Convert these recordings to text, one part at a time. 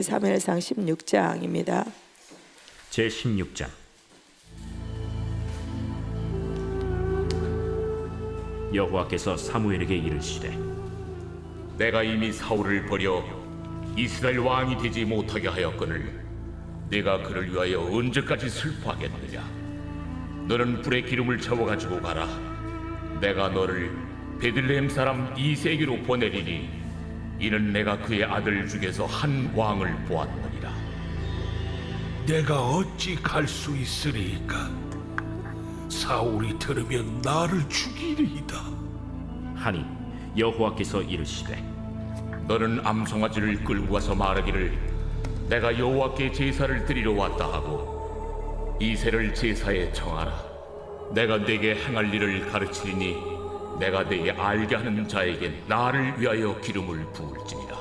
사무엘상 16장입니다. 제 16장. 여호와께서 사무엘에게 이르시되 내가 이미 사울을 버려 이스라엘 왕이 되지 못하게 하였거늘 내가 그를 위하여 언제까지 슬퍼하겠느냐? 너는 불에 기름을 채워 가지고 가라. 내가 너를 베들레헴 사람 이세기로 보내리니 이는 내가 그의 아들 중에서 한 왕을 보았느니라 내가 어찌 갈 수 있으리까? 사울이 들으면 나를 죽이리이다. 하니 여호와께서 이르시되 너는 암송아지를 끌고 가서 말하기를 내가 여호와께 제사를 드리러 왔다 하고 이새를 제사에 청하라 내가 네게 행할 일을 가르치리니 내가 네게 알게 하는 자에게 나를 위하여 기름을 부을지니라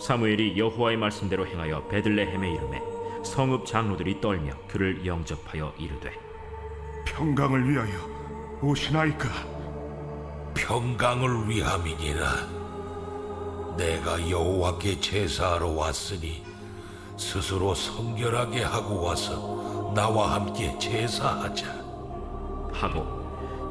사무엘이 여호와의 말씀대로 행하여 베들레헴에 이르매 성읍 장로들이 떨며 그를 영접하여 이르되 평강을 위하여 오시나이까 평강을 위함이니라. 내가 여호와께 제사하러 왔으니 스스로 성결하게 하고 와서 나와 함께 제사하자. 하고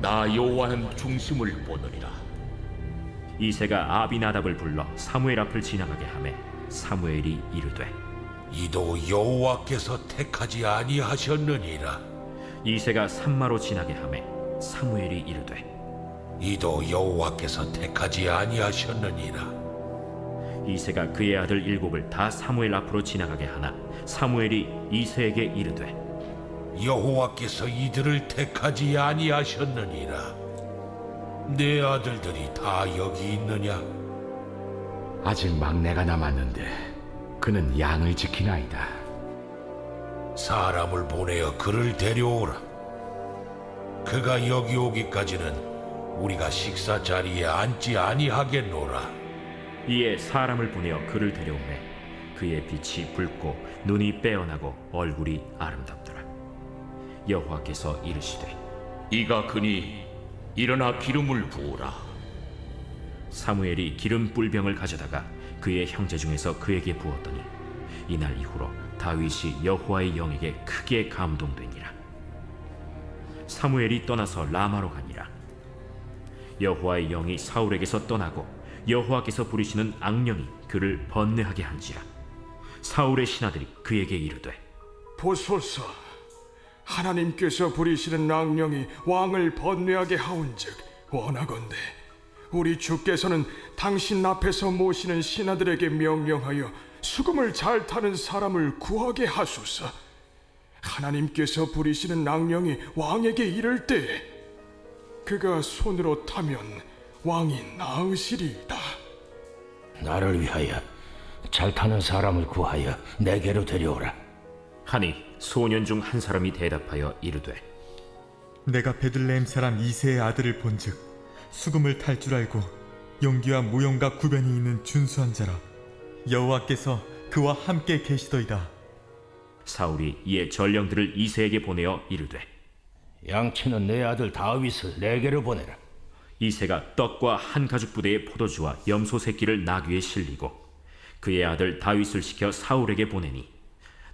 나 여호와는 중심을 보느니라 이세가 아비나답을 불러 사무엘 앞을 지나가게 하매 사무엘이 이르되 이도 여호와께서 택하지 아니하셨느니라. 이세가 산마로 지나게 하매 사무엘이 이르되 이도 여호와께서 택하지 아니하셨느니라. 이세가 그의 아들 일곱을 다 사무엘 앞으로 지나가게 하나 사무엘이 이세에게 이르되 여호와께서 이들을 택하지 아니하셨느니라. 내 아들들이 다 여기 있느냐? 아직 막내가 남았는데 그는 양을 지키나이다. 사람을 보내어 그를 데려오라. 그가 여기 오기까지는 우리가 식사 자리에 앉지 아니하겠노라. 이에 사람을 보내어 그를 데려오매 그의 빛이 붉고 눈이 빼어나고 얼굴이 아름답더라 여호와께서 이르시되 이가 그니 일어나 기름을 부으라. 사무엘이 기름 뿔병을 가져다가 그의 형제 중에서 그에게 부었더니 이날 이후로 다윗이 여호와의 영에게 크게 감동되니라. 사무엘이 떠나서 라마로 가니라. 여호와의 영이 사울에게서 떠나고 여호와께서 부리시는 악령이 그를 번뇌하게 한지라. 사울의 신하들이 그에게 이르되 보소서 하나님께서 부리시는 악령이 왕을 번뇌하게 하온즉 원하건대 우리 주께서는 당신 앞에서 모시는 신하들에게 명령하여 수금을 잘 타는 사람을 구하게 하소서 하나님께서 부리시는 악령이 왕에게 이를 때 그가 손으로 타면 왕이 나으시리이다 나를 위하여 잘 타는 사람을 구하여 내게로 데려오라. 하니 소년 중 한 사람이 대답하여 이르되 내가 베들레헴 사람 이세의 아들을 본즉 수금을 탈 줄 알고 용기와 무용과 구변이 있는 준수한 자라 여호와께서 그와 함께 계시더이다 사울이 이에 전령들을 이세에게 보내어 이르되 양치는 내 아들 다윗을 내게로 보내라. 이세가 떡과 한 가죽 부대의 포도주와 염소 새끼를 나귀에 실리고 그의 아들 다윗을 시켜 사울에게 보내니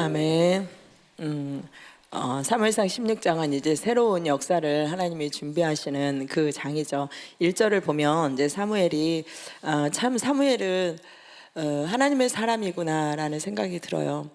아멘. 음, 어, 사무엘상 16장은 이제 새로운 역사를 하나님이 준비하시는 그 장이죠. 1절을 보면 이제 사무엘이 어, 참 사무엘은 어, 하나님의 사람이구나라는 생각이 들어요.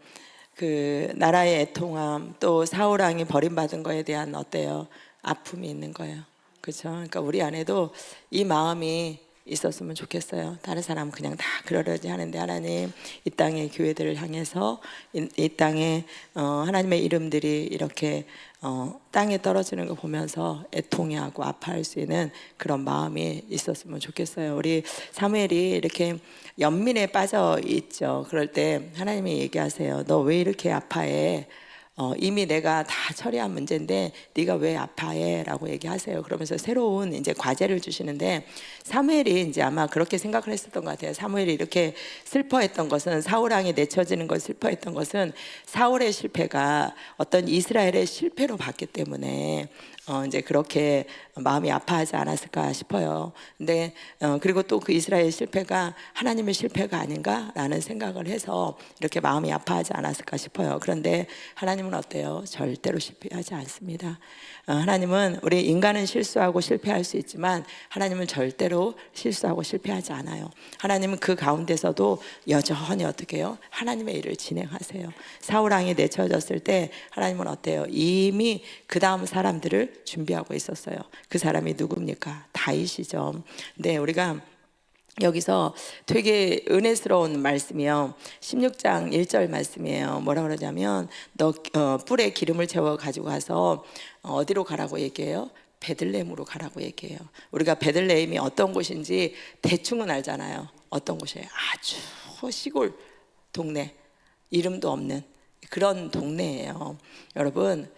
그 나라의 애통함 또 사울 왕이 버림받은 거에 대한 어때요? 아픔이 있는 거예요. 그렇죠? 그러니까 우리 안에도 이 마음이 있었으면 좋겠어요. 다른 사람은 그냥 다 그러려지 하는데 하나님 이 땅의 교회들을 향해서 이, 이 땅에 어, 하나님의 이름들이 이렇게 어, 땅에 떨어지는 거 보면서 애통해하고 아파할 수 있는 그런 마음이 있었으면 좋겠어요. 우리 사무엘이 이렇게 연민에 빠져 있죠. 그럴 때 하나님이 얘기하세요. 너 왜 이렇게 아파해? 어, 이미 내가 다 처리한 문제인데 네가 왜 아파해?라고 얘기하세요. 그러면서 새로운 이제 과제를 주시는데 사무엘이 이제 아마 그렇게 생각을 했었던 것 같아요. 사무엘이 이렇게 슬퍼했던 것은 사울 왕이 내쳐지는 걸 슬퍼했던 것은 사울의 실패가 어떤 이스라엘의 실패로 봤기 때문에 어, 이제 그렇게 마음이 아파하지 않았을까 싶어요. 근데 어, 그리고 또 그 이스라엘 실패가 하나님의 실패가 아닌가라는 생각을 해서 이렇게 마음이 아파하지 않았을까 싶어요. 그런데 하나님 은 어때요? 절대로 실패하지 않습니다. 어, 하나님은 우리 인간은 실수하고 실패할 수 있지만 하나님은 절대로 실수하고 실패하지 않아요. 하나님은 그 가운데서도 여전히 어떻게 해요? 하나님의 일을 진행하세요. 사울 왕이 내쳐졌을 때 하나님은 어때요? 이미 그 다음 사람들을 준비하고 있었어요. 그 사람이 누굽니까? 다윗이죠. 네, 우리가 여기서 되게 은혜스러운 말씀이요. 16장 1절 말씀이에요. 뭐라 그러냐면 너 어, 뿔에 기름을 채워 가지고 가서 어, 어디로 가라고 얘기해요? 베들레헴으로 가라고 얘기해요. 우리가 베들레헴이 어떤 곳인지 대충은 알잖아요. 어떤 곳이에요? 아주 시골 동네. 이름도 없는 그런 동네예요. 여러분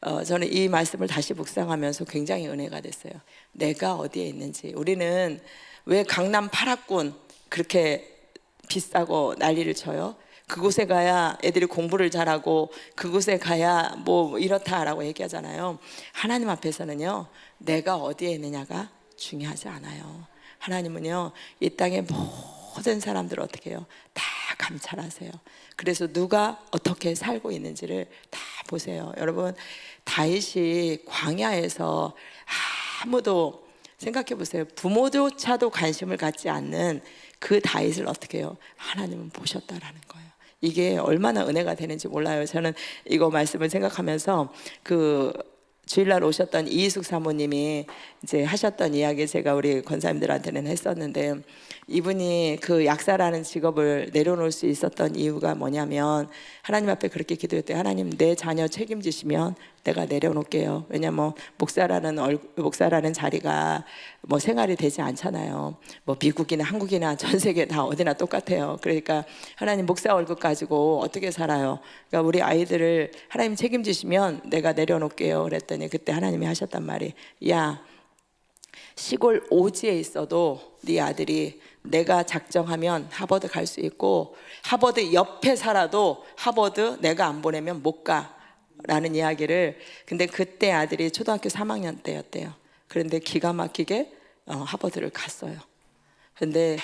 어, 저는 이 말씀을 다시 묵상하면서 굉장히 은혜가 됐어요. 내가 어디에 있는지. 우리는 왜 강남 8학군 그렇게 비싸고 난리를 쳐요? 그곳에 가야 애들이 공부를 잘하고 그곳에 가야 뭐 이렇다라고 얘기하잖아요. 하나님 앞에서는요, 내가 어디에 있느냐가 중요하지 않아요. 하나님은요, 이 땅의 모든 사람들을 어떻게 해요? 다 감찰하세요. 그래서 누가 어떻게 살고 있는지를 다 보세요. 여러분, 다윗이 광야에서 아무도 생각해 보세요. 부모조차도 관심을 갖지 않는 그 다윗을 어떻게 해요? 하나님은 보셨다라는 거예요. 이게 얼마나 은혜가 되는지 몰라요. 저는 이거 말씀을 생각하면서 그 주일날 오셨던 이희숙 사모님이 이제 하셨던 이야기 제가 우리 권사님들한테는 했었는데 이분이 그 약사라는 직업을 내려놓을 수 있었던 이유가 뭐냐면 하나님 앞에 그렇게 기도했대요. 하나님 내 자녀 책임지시면 내가 내려놓을게요. 왜냐면 목사라는 얼, 목사라는 자리가 뭐 생활이 되지 않잖아요. 뭐 미국이나 한국이나 전 세계 다 어디나 똑같아요. 그러니까 하나님 목사 월급 가지고 어떻게 살아요? 그러니까 우리 아이들을 하나님 책임지시면 내가 내려놓을게요. 그랬더니 그때 하나님이 하셨단 말이 야 시골 오지에 있어도 네 아들이 내가 작정하면 하버드 갈 수 있고 하버드 옆에 살아도 하버드 내가 안 보내면 못 가. 라는 이야기를 근데 그때 아들이 초등학교 3학년 때였대요. 그런데 기가 막히게 어, 하버드를 갔어요. 근데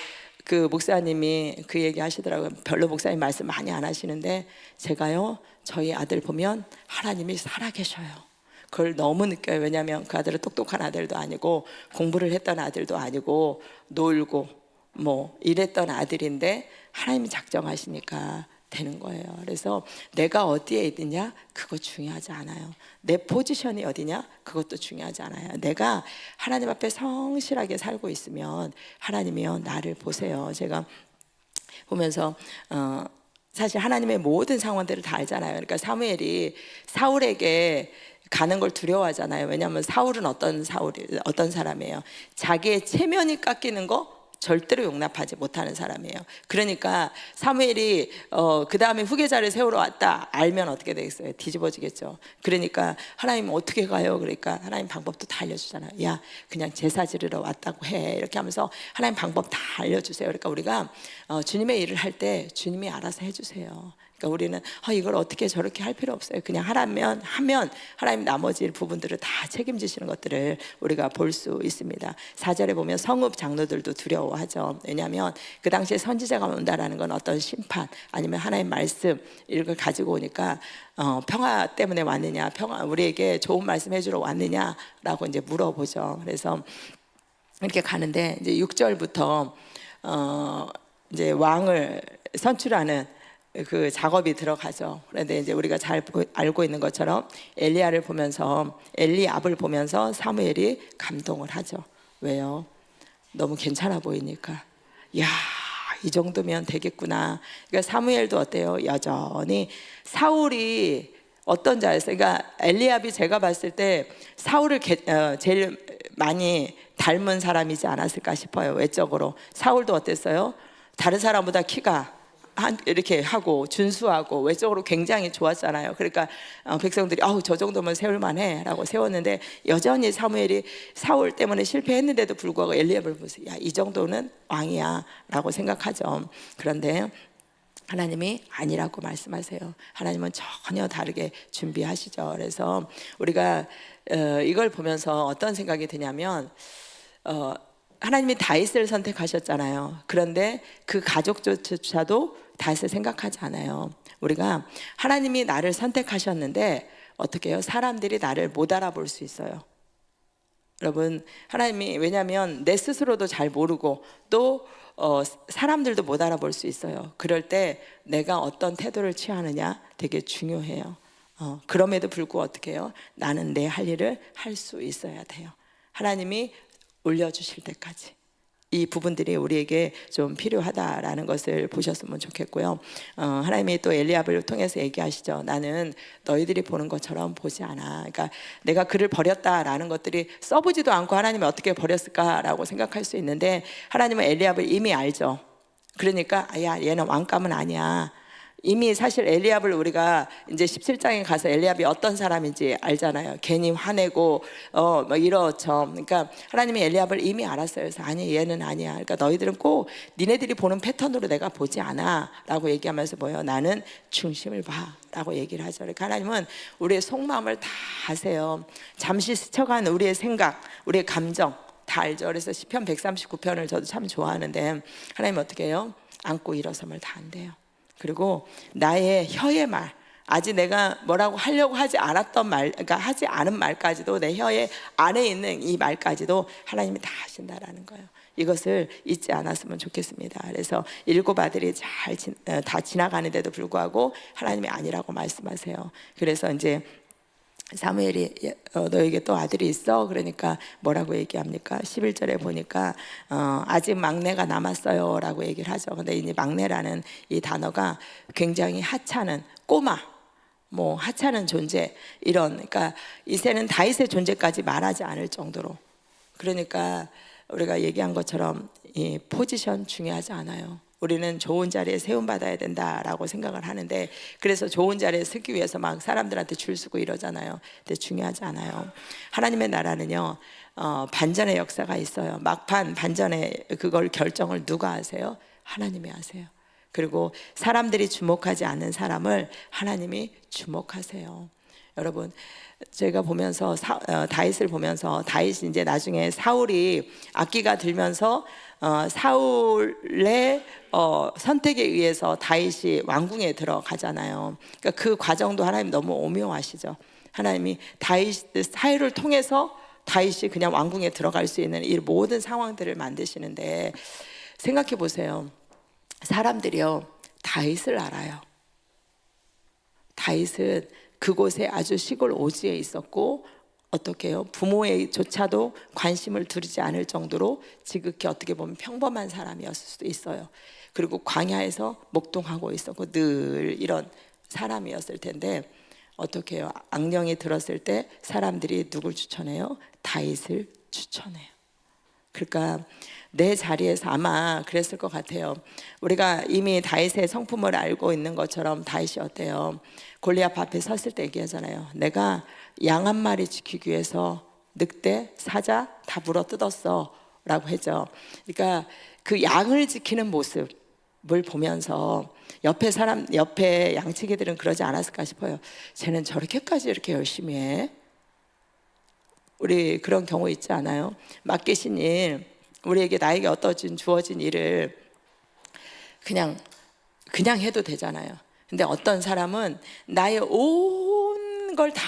그 목사님이 그 얘기 하시더라고요. 별로 목사님 말씀 많이 안 하시는데 제가요 저희 아들 보면 하나님이 살아계셔요. 그걸 너무 느껴요. 왜냐하면 그 아들은 똑똑한 아들도 아니고 공부를 했던 아들도 아니고 놀고 뭐 이랬던 아들인데 하나님이 작정하시니까 되는 거예요. 그래서 내가 어디에 있느냐 그거 중요하지 않아요. 내 포지션이 어디냐 그것도 중요하지 않아요. 내가 하나님 앞에 성실하게 살고 있으면 하나님이요 나를 보세요. 제가 보면서 어, 사실 하나님의 모든 상황들을 다 알잖아요. 그러니까 사무엘이 사울에게 가는 걸 두려워하잖아요. 왜냐하면 사울은 어떤 사울이 어떤 사람이에요. 자기의 체면이 깎이는 거 절대로 용납하지 못하는 사람이에요. 그러니까 사무엘이 어, 그 다음에 후계자를 세우러 왔다 알면 어떻게 되겠어요? 뒤집어지겠죠. 그러니까 하나님 어떻게 가요? 그러니까 하나님 방법도 다 알려주잖아요. 야 그냥 제사 지르러 왔다고 해 이렇게 하면서 하나님 방법 다 알려주세요. 그러니까 우리가 어, 주님의 일을 할 때 주님이 알아서 해주세요. 그러니까 우리는 아, 이걸 어떻게 저렇게 할 필요 없어요. 그냥 하라면 하면 하나님 나머지 부분들을 다 책임지시는 것들을 우리가 볼 수 있습니다. 사절에 보면 성읍 장로들도 두려워하죠. 왜냐하면 그 당시에 선지자가 온다라는 건 어떤 심판 아니면 하나님 말씀 이걸 가지고 오니까 어, 평화 때문에 왔느냐, 평화 우리에게 좋은 말씀 해주러 왔느냐라고 이제 물어보죠. 그래서 이렇게 가는데 이제 6절부터 어 이제 왕을 선출하는 그 작업이 들어가죠. 그런데 이제 우리가 잘 보- 알고 있는 것처럼 엘리야를 보면서 엘리압을 보면서 사무엘이 감동을 하죠. 왜요? 너무 괜찮아 보이니까. 야, 이 정도면 되겠구나. 그러니까 사무엘도 어때요? 여전히 사울이 어떤 자였어요? 그러니까 엘리압이 제가 봤을 때 사울을 개- 어, 제일 많이 닮은 사람이지 않았을까 싶어요. 외적으로 사울도 어땠어요? 다른 사람보다 키가 한 이렇게 하고 준수하고 외적으로 굉장히 좋았잖아요. 그러니까 어, 백성들이 아우 저 정도면 세울 만해라고 세웠는데 여전히 사무엘이 사울 때문에 실패했는데도 불구하고 엘리압을 보세요. 야 이 정도는 왕이야라고 생각하죠. 그런데 하나님이 아니라고 말씀하세요. 하나님은 전혀 다르게 준비하시죠. 그래서 우리가 어, 이걸 보면서 어떤 생각이 드냐면 어, 하나님이 다윗을 선택하셨잖아요. 그런데 그 가족조차도 다윗을 생각하지 않아요. 우리가 하나님이 나를 선택하셨는데 어떻게 해요? 사람들이 나를 못 알아볼 수 있어요. 여러분 하나님이 왜냐하면 내 스스로도 잘 모르고 또 어, 사람들도 못 알아볼 수 있어요. 그럴 때 내가 어떤 태도를 취하느냐 되게 중요해요. 어, 그럼에도 불구하고 어떻게 해요? 나는 내 할 일을 할 수 있어야 돼요. 하나님이 올려주실 때까지. 이 부분들이 우리에게 좀 필요하다라는 것을 보셨으면 좋겠고요. 어, 하나님이 또 엘리압을 통해서 얘기하시죠. 나는 너희들이 보는 것처럼 보지 않아. 그러니까 내가 그를 버렸다라는 것들이 써보지도 않고 하나님이 어떻게 버렸을까라고 생각할 수 있는데 하나님은 엘리압을 이미 알죠. 그러니까 아, 야 얘는 왕감은 아니야. 이미 사실 엘리압을 우리가 이제 17장에 가서 엘리압이 어떤 사람인지 알잖아요. 괜히 화내고 어 뭐 이렇죠. 그러니까 하나님이 엘리압을 이미 알았어요. 그래서 아니 얘는 아니야. 그러니까 너희들은 꼭 니네들이 보는 패턴으로 내가 보지 않아라고 얘기하면서 뭐요? 나는 중심을 봐라고 얘기를 하죠. 그러니까 하나님은 우리의 속마음을 다 아세요. 잠시 스쳐간 우리의 생각, 우리의 감정 다 알죠. 그래서 시편 139편을 저도 참 좋아하는데 하나님 어떻게 해요? 안고 일어서면 다안 돼요. 그리고 나의 혀의 말 아직 내가 뭐라고 하려고 하지 않았던 말, 그러니까 하지 않은 말까지도 내 혀의 안에 있는 이 말까지도 하나님이 다 하신다라는 거예요. 이것을 잊지 않았으면 좋겠습니다. 그래서 일곱 아들이 잘 다 지나가는데도 불구하고 하나님이 아니라고 말씀하세요. 그래서 이제 사무엘이 어, 너에게 또 아들이 있어 그러니까 뭐라고 얘기합니까? 11절에 보니까 어, 아직 막내가 남았어요 라고 얘기를 하죠 근데 이 막내라는 이 단어가 굉장히 하찮은 꼬마 뭐 하찮은 존재 이런 그러니까 이새는 다윗의 존재까지 말하지 않을 정도로 그러니까 우리가 얘기한 것처럼 이 포지션 중요하지 않아요. 우리는 좋은 자리에 세움 받아야 된다라고 생각을 하는데 그래서 좋은 자리에 서기 위해서 막 사람들한테 줄 서고 이러잖아요. 근데 중요하지 않아요. 하나님의 나라는요. 어, 반전의 역사가 있어요. 막판 반전의 그걸 결정을 누가 하세요? 하나님이 하세요. 그리고 사람들이 주목하지 않는 사람을 하나님이 주목하세요. 여러분 제가 보면서 사, 어, 다윗을 보면서 다윗이 이제 나중에 사울이 악기가 들면서 어, 사울의 어, 선택에 의해서 다윗이 왕궁에 들어가잖아요. 그러니까 그 과정도 하나님 너무 오묘하시죠. 하나님이 다윗 사회를 통해서 다윗이 그냥 왕궁에 들어갈 수 있는 이 모든 상황들을 만드시는데 생각해 보세요. 사람들이요 다윗을 알아요. 다윗은 그곳에 아주 시골 오지에 있었고 어떻게요? 부모에조차도 관심을 두지 않을 정도로 지극히 어떻게 보면 평범한 사람이었을 수도 있어요. 그리고 광야에서 목동하고 있었고 늘 이런 사람이었을 텐데 어떻게 해요? 악령이 들었을 때 사람들이 누굴 추천해요? 다윗을 추천해요. 그러니까 내 자리에서 아마 그랬을 것 같아요. 우리가 이미 다윗의 성품을 알고 있는 것처럼 다윗이 어때요? 골리앗 앞에 섰을 때 얘기하잖아요. 내가 양 한 마리 지키기 위해서 늑대, 사자 다 물어 뜯었어 라고 했죠. 그러니까 그 양을 지키는 모습을 보면서 옆에 사람, 옆에 양치기들은 그러지 않았을까 싶어요. 쟤는 저렇게까지 이렇게 열심히 해? 우리 그런 경우 있지 않아요? 맡기신 일, 우리에게 나에게 어떠진 주어진 일을 그냥 그냥 해도 되잖아요. 근데 어떤 사람은 나의 온 걸 다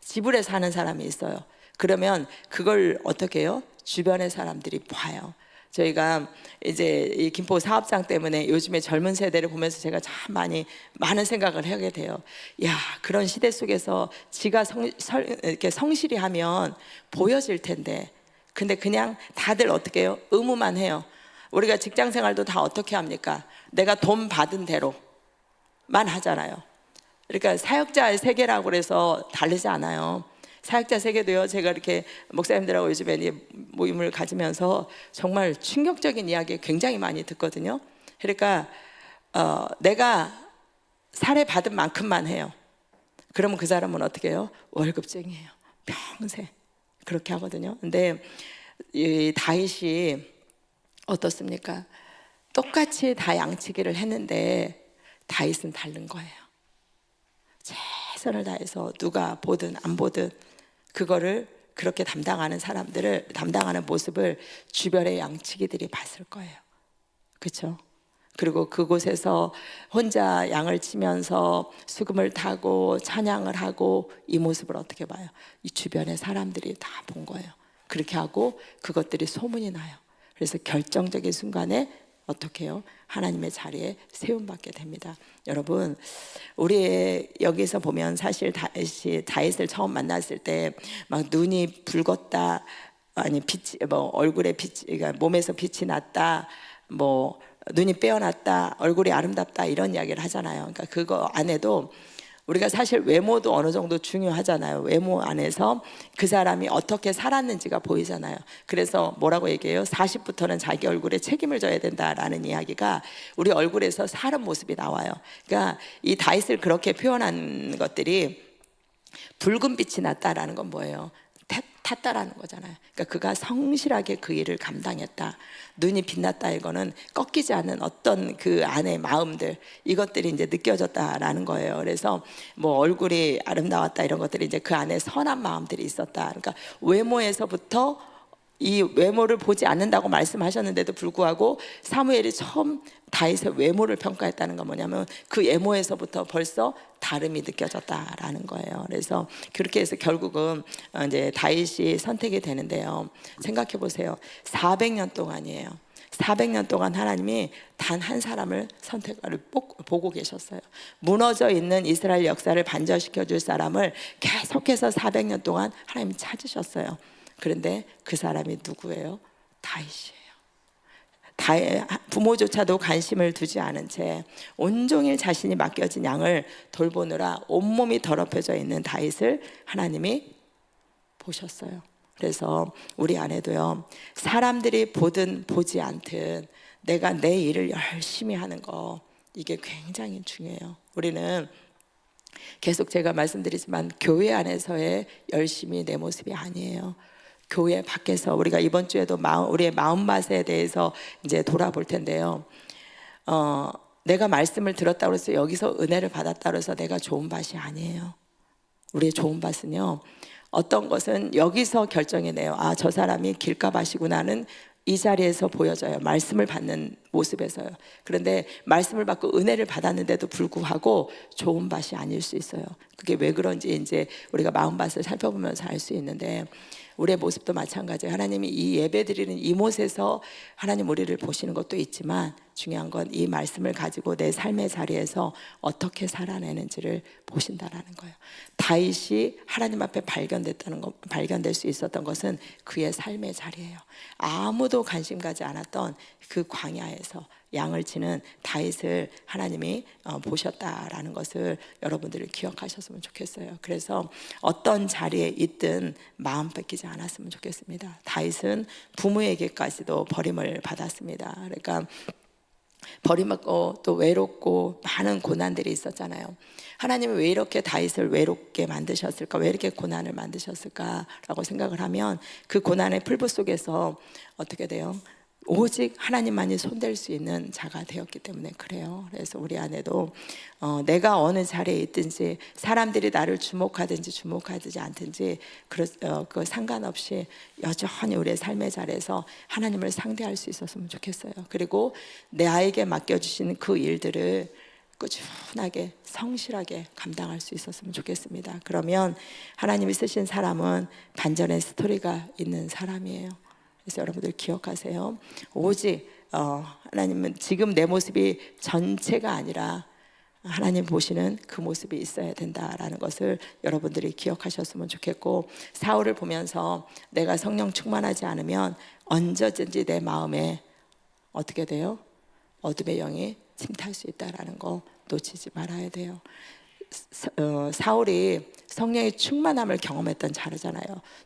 지불해서 하는 사람이 있어요. 그러면 그걸 어떻게 해요? 주변의 사람들이 봐요. 저희가 이제 이 김포 사업장 때문에 요즘에 젊은 세대를 보면서 제가 참 많이 많은 생각을 하게 돼요. 야 그런 시대 속에서 지가 성, 설, 이렇게 성실히 하면 보여질 텐데, 근데 그냥 다들 어떻게 해요? 의무만 해요. 우리가 직장 생활도 다 어떻게 합니까? 내가 돈 받은 대로만 하잖아요. 그러니까 사역자의 세계라고 그래서 다르지 않아요. 사역자 세계도요. 제가 이렇게 목사님들하고 요즘에 모임을 가지면서 정말 충격적인 이야기 굉장히 많이 듣거든요. 그러니까 어, 내가 살해 받은 만큼만 해요. 그러면 그 사람은 어떻게 해요? 월급쟁이에요. 평생 그렇게 하거든요. 근데 이 다윗이 어떻습니까? 똑같이 다 양치기를 했는데 다윗은 다른 거예요. 최선을 다해서 누가 보든 안 보든 그거를 그렇게 담당하는 사람들을 담당하는 모습을 주변의 양치기들이 봤을 거예요. 그렇죠? 그리고 그곳에서 혼자 양을 치면서 수금을 타고 찬양을 하고 이 모습을 어떻게 봐요? 이 주변의 사람들이 다 본 거예요. 그렇게 하고 그것들이 소문이 나요. 그래서 결정적인 순간에 어떻게 해요? 하나님의 자리에 세움받게 됩니다. 여러분, 우리 여기서 보면 사실 다윗이 다윗을 처음 만났을 때 막 눈이 붉었다, 아니 빛이 뭐 얼굴에 빛, 그러니까 몸에서 빛이 났다, 뭐 눈이 빼어났다, 얼굴이 아름답다 이런 이야기를 하잖아요. 그러니까 그거 안에도 우리가 사실 외모도 어느 정도 중요하잖아요. 외모 안에서 그 사람이 어떻게 살았는지가 보이잖아요. 그래서 뭐라고 얘기해요? 40부터는 자기 얼굴에 책임을 져야 된다라는 이야기가 우리 얼굴에서 사람 모습이 나와요. 그러니까 이 다윗을 그렇게 표현한 것들이 붉은 빛이 났다라는 건 뭐예요? 탔- 탔다라는 거잖아요. 그러니까 그가 성실하게 그 일을 감당했다. 눈이 빛났다 이거는 꺾이지 않는 어떤 그 안의 마음들 이것들이 이제 느껴졌다라는 거예요. 그래서 뭐 얼굴이 아름다웠다 이런 것들이 이제 그 안에 선한 마음들이 있었다. 그러니까 외모에서부터 이 외모를 보지 않는다고 말씀하셨는데도 불구하고 사무엘이 처음 다윗의 외모를 평가했다는 건 뭐냐면 그 외모에서부터 벌써 다름이 느껴졌다라는 거예요. 그래서 그렇게 해서 결국은 어, 이제 다윗이 선택이 되는데요. 생각해 보세요. 400년 동안이에요. 400년 동안 하나님이 단 한 사람을 선택을 꼭 보고 계셨어요. 무너져 있는 이스라엘 역사를 반전시켜 줄 사람을 계속해서 400년 동안 하나님 찾으셨어요. 그런데 그 사람이 누구예요? 다윗이에요. 다윗 부모조차도 관심을 두지 않은 채 온종일 자신이 맡겨진 양을 돌보느라 온몸이 더럽혀져 있는 다윗을 하나님이 보셨어요. 그래서 우리 안에도요 사람들이 보든 보지 않든 내가 내 일을 열심히 하는 거 이게 굉장히 중요해요. 우리는 계속 제가 말씀드리지만 교회 안에서의 열심히 내 모습이 아니에요. 교회 밖에서 우리가 이번 주에도 마음, 우리의 마음 맛에 대해서 이제 돌아볼 텐데요. 어, 내가 말씀을 들었다고 해서 여기서 은혜를 받았다고 해서 내가 좋은 밭이 아니에요. 우리의 좋은 밭은요. 어떤 것은 여기서 결정해내요. 아, 저 사람이 길가밭이구나는 이 자리에서 보여져요. 말씀을 받는 모습에서요. 그런데 말씀을 받고 은혜를 받았는데도 불구하고 좋은 밭이 아닐 수 있어요. 그게 왜 그런지 이제 우리가 마음 밭을 살펴보면서 알 수 있는데 우리의 모습도 마찬가지예요. 하나님이 이 예배 드리는 이 곳에서 하나님 우리를 보시는 것도 있지만 중요한 건 이 말씀을 가지고 내 삶의 자리에서 어떻게 살아내는지를 보신다라는 거예요. 다윗이 하나님 앞에 발견됐다는 것, 발견될 수 있었던 것은 그의 삶의 자리예요. 아무도 관심 가지 않았던 그 광야에서 양을 치는 다윗을 하나님이 어, 보셨다라는 것을 여러분들이 기억하셨으면 좋겠어요. 그래서 어떤 자리에 있든 마음 뺏기지 않았으면 좋겠습니다. 다윗은 부모에게까지도 버림을 받았습니다. 그러니까 버림받고 또 외롭고 많은 고난들이 있었잖아요. 하나님은 왜 이렇게 다윗을 외롭게 만드셨을까? 왜 이렇게 고난을 만드셨을까라고 생각을 하면 그 고난의 풀부 속에서 어떻게 돼요? 오직 하나님만이 손댈 수 있는 자가 되었기 때문에 그래요. 그래서 우리 안에도 어, 내가 어느 자리에 있든지 사람들이 나를 주목하든지 주목하지 않든지 그, 어, 그 상관없이 여전히 우리의 삶의 자리에서 하나님을 상대할 수 있었으면 좋겠어요. 그리고 내 아이에게 맡겨주신 그 일들을 꾸준하게 성실하게 감당할 수 있었으면 좋겠습니다. 그러면 하나님이 쓰신 사람은 반전의 스토리가 있는 사람이에요. 그래서 여러분들 기억하세요. 오직 어, 하나님은 지금 내 모습이 전체가 아니라 하나님 보시는 그 모습이 있어야 된다라는 것을 여러분들이 기억하셨으면 좋겠고 사울을 보면서 내가 성령 충만하지 않으면 언제든지 내 마음에 어떻게 돼요? 어둠의 영이 침탈 수 있다라는 거 놓치지 말아야 돼요. 사, 어, 사울이 성령의 충만함을 경험했던 자르잖아요.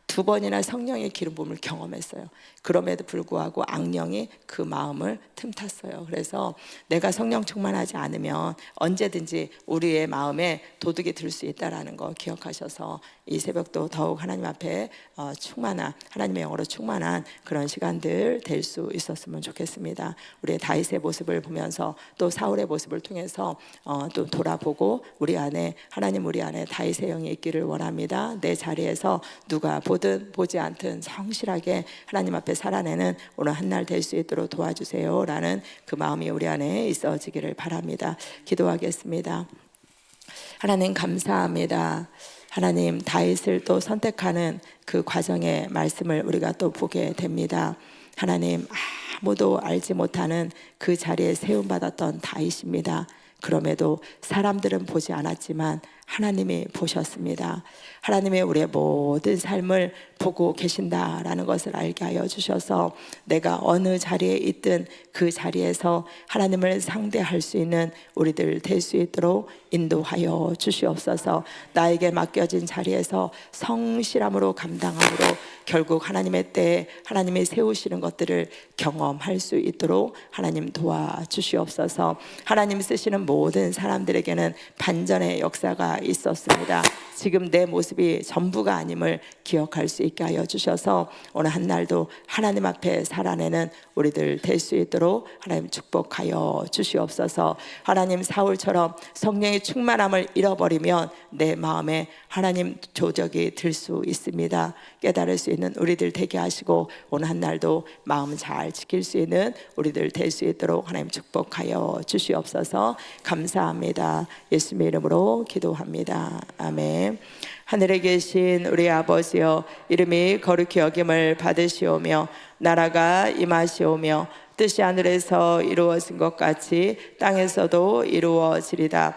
두 번이나 성령의 기름 부음을 경험했어요. 그럼에도 불구하고 악령이 그 마음을 틈탔어요. 그래서 내가 성령 충만하지 않으면 언제든지 우리의 마음에 도둑이 들 수 있다라는 거 기억하셔서 이 새벽도 더욱 하나님 앞에 어, 충만한 하나님의 영으로 충만한 그런 시간들 될 수 있었으면 좋겠습니다. 우리의 다윗의 모습을 보면서 또 사울의 모습을 통해서 어, 또 돌아보고 우리 안에 하나님 우리 안에 다윗의 영이 있기를 원합니다. 내 자리에서 누가 보든 보지 않든 성실하게 하나님 앞에 살아내는 오늘 한 날 될 수 있도록 도와주세요 라는 그 마음이 우리 안에 있어지기를 바랍니다. 기도하겠습니다. 하나님 감사합니다. 하나님 다윗을 또 선택하는 그 과정의 말씀을 우리가 또 보게 됩니다. 하나님 아무도 알지 못하는 그 자리에 세움 받았던 다윗입니다. 그럼에도 사람들은 보지 않았지만 하나님이 보셨습니다. 하나님의 우리의 모든 삶을 보고 계신다라는 것을 알게 하여 주셔서 내가 어느 자리에 있든 그 자리에서 하나님을 상대할 수 있는 우리들 될 수 있도록 인도하여 주시옵소서. 나에게 맡겨진 자리에서 성실함으로 감당함으로 결국 하나님의 때에 하나님이 세우시는 것들을 경험할 수 있도록 하나님 도와주시옵소서. 하나님 쓰시는 모든 사람들에게는 반전의 역사가 있었습니다. 지금 내 모습이 전부가 아님을 기억할 수 있게 하여 주셔서 오늘 한 날도 하나님 앞에 살아내는 우리들 될 수 있도록 하나님 축복하여 주시옵소서. 하나님 사울처럼 성령의 충만함을 잃어버리면 내 마음에 하나님 조적이 들 수 있습니다. 깨달을 수 있는 우리들 되게 하시고 오늘 한 날도 마음 잘 지킬 수 있는 우리들 될 수 있도록 하나님 축복하여 주시옵소서. 감사합니다. 예수님의 이름으로 기도합니다. 아멘. 하늘에 계신 우리 아버지여 이름이 거룩히 여김을 받으시오며 나라가 임하시오며 뜻이 하늘에서 이루어진 것 같이 땅에서도 이루어지리다.